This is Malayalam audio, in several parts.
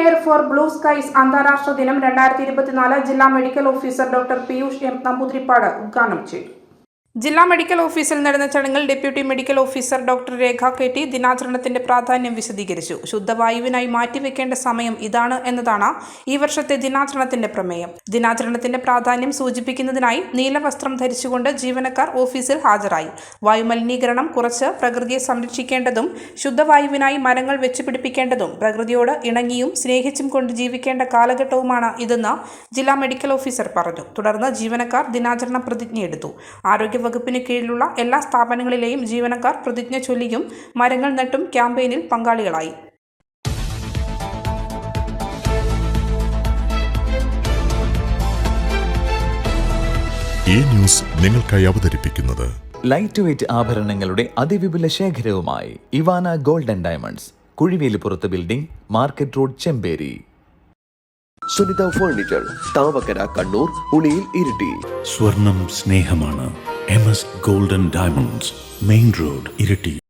എയർ ഫോർ ബ്ലൂ സ്കൈസ് അന്താരാഷ്ട്ര ദിനം രണ്ടായിരത്തി ഇരുപത്തിനാല് ജില്ലാ medical officer doctor Piyush M Namboothiripad ഉദ്ഘാടനം ചെയ്തു. ജില്ലാ മെഡിക്കൽ ഓഫീസിൽ നടന്ന ചടങ്ങിൽ deputy medical officer doctor Rekha K T ദിനാചരണത്തിന്റെ പ്രാധാന്യം വിശദീകരിച്ചു. ശുദ്ധവായുവിനായി മാറ്റിവെക്കേണ്ട സമയം ഇതാണ് എന്നതാണ് ഈ വർഷത്തെ ദിനാചരണത്തിന്റെ പ്രമേയം. ദിനാചരണത്തിന്റെ പ്രാധാന്യം സൂചിപ്പിക്കുന്നതിനായി നീലവസ്ത്രം ധരിച്ചുകൊണ്ട് ജീവനക്കാർ ഓഫീസിൽ ഹാജരായി. വായുമലിനീകരണം കുറച്ച് പ്രകൃതിയെ സംരക്ഷിക്കേണ്ടതും ശുദ്ധവായുവിനായി മരങ്ങൾ വെച്ചുപിടിപ്പിക്കേണ്ടതും പ്രകൃതിയോട് ഇണങ്ങിയും സ്നേഹിച്ചും കൊണ്ട് ജീവിക്കേണ്ട കാലഘട്ടവുമാണ് ഇതെന്ന് ജില്ലാ മെഡിക്കൽ ഓഫീസർ പറഞ്ഞു. തുടർന്ന് ജീവനക്കാർ ദിനാചരണ പ്രതിജ്ഞയെടുത്തു. ആരോഗ്യവകുപ്പിന് കീഴിലുള്ള എല്ലാ സ്ഥാപനങ്ങളിലെയും ജീവനക്കാർ പ്രതിജ്ഞ ചൊല്ലിയും മരങ്ങൾ നട്ടും ക്യാമ്പയിനിൽ പങ്കാളികളായി. ഈ ന്യൂസ് നിങ്ങൾക്കായി അവതരിപ്പിക്കുന്നത് ലൈറ്റ് വെയ്റ്റ് ആഭരണങ്ങളുടെ അതിവിപുല ശേഖരവുമായി Ivana golden diamonds Kuzhivelippurath building market road Chemperi. Sunitha furniture Thavakkara Kannur Uliyil Iritty. സ്വർണം സ്നേഹമാണ്. M S golden diamonds main road Iritty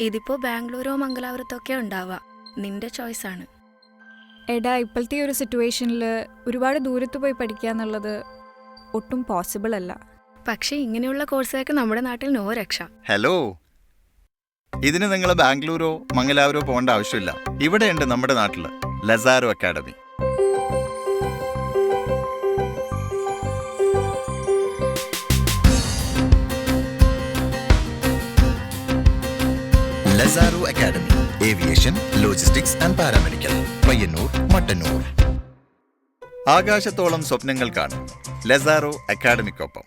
ഇതിപ്പോ ബാംഗ്ലൂരോ മംഗലാപുരത്തോ ഒക്കെ ഉണ്ടാവാം. നിന്റെ ചോയ്സ് ആണ്. എടാ ഇപ്പോഴത്തെ ഒരു സിറ്റുവേഷനിൽ ഒരുപാട് ദൂരത്ത് പോയി പഠിക്കുക എന്നുള്ളത് ഒട്ടും പോസിബിൾ അല്ല. പക്ഷേ ഇങ്ങനെയുള്ള കോഴ്സുകൾക്ക് നമ്മുടെ നാട്ടിൽ നോ രക്ഷ. ഹലോ ഇതിന് നിങ്ങൾ ബാംഗ്ലൂരോ മംഗലാപുരോ പോകേണ്ട ആവശ്യമില്ല. ഇവിടെയുണ്ട് നമ്മുടെ നാട്ടിൽ Lazaro academy. Lazaro academy aviation logistics and paramedical Payyanur Mattanur. ആകാശത്തോളം സ്വപ്നങ്ങൾ കാണും ലസാറോ അക്കാഡമിക്കൊപ്പം